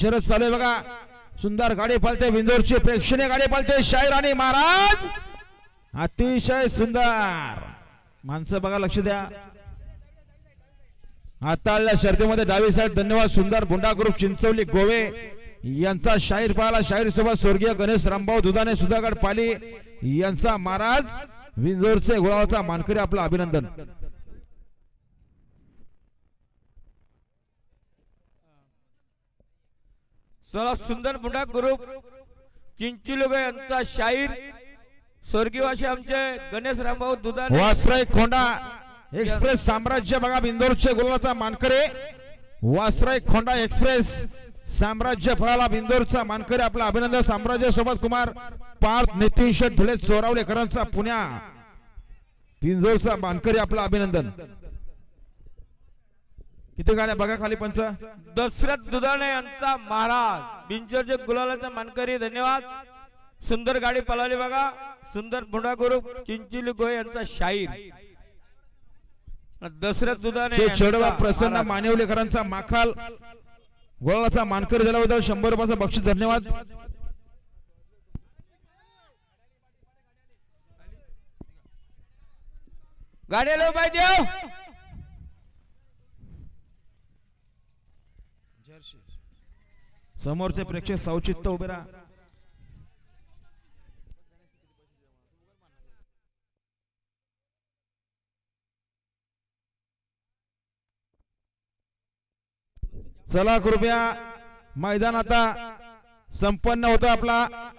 शरद चालू आहे बघा सुंदर गाडी पालते बिंदोरची प्रेक्षणीय गाडी पालते शाहीर आणि महाराज. अतिशय सुंदर. माणसं बघा लक्ष द्या. आता शर्तीमध्ये डावी साहेब धन्यवाद. सुंदर बुंडा ग्रुप चिंचवली गोवे. यांचा शाहीर पाहिला. शाहीर सोबत स्वर्गीय गणेश रामभाऊ दुधाने सुधागड पाली यांचा महाराज विंजोरचे गोळाचा मानकरी आपलं अभिनंदन. चला सुंदर बुंडा ग्रुप चिंचुलुग यांचा शाहीर स्वर्गीयवासी आमचे गणेश रामभाऊ दुधाने. वासराय खोंडा एक्सप्रेस साम्राज्य बघा बिंदोरच्या गुलाचा मानकरे. वासराय खोंडा एक्सप्रेस साम्राज्य फळाला बिंदोरचा मानकरी आपला अभिनंदन साम्राज्य सोबत कुमार पार्थ नितीन शेठ धुळे चोरावलेकरांचा पुण्या. बिंदोरचा मानकरी आपला अभिनंदन. किती गाड्या बघा खाली पंच. दशरथ दुधाणे यांचा महाराज. बिंचरचे गुलालाचा मानकरी धन्यवाद. सुंदर गाडी पळाली बघा. सुंदर बुंडा ग्रुप चिंचुली गोय यांचा शाहीर. दशरथ दुधाणे यांचा चेडवा प्रसन्न. मानेवलेकरांचा माखाल. गोळाचा मानकरी दिल्याबद्दल शंभर रुपयाचा बक्षीस धन्यवाद. गाडी आलो पाहिजे समोरचे प्रेक्षक सावचित्त उभे राहा. चला कृपया मैदान आता संपन्न होतो आपला.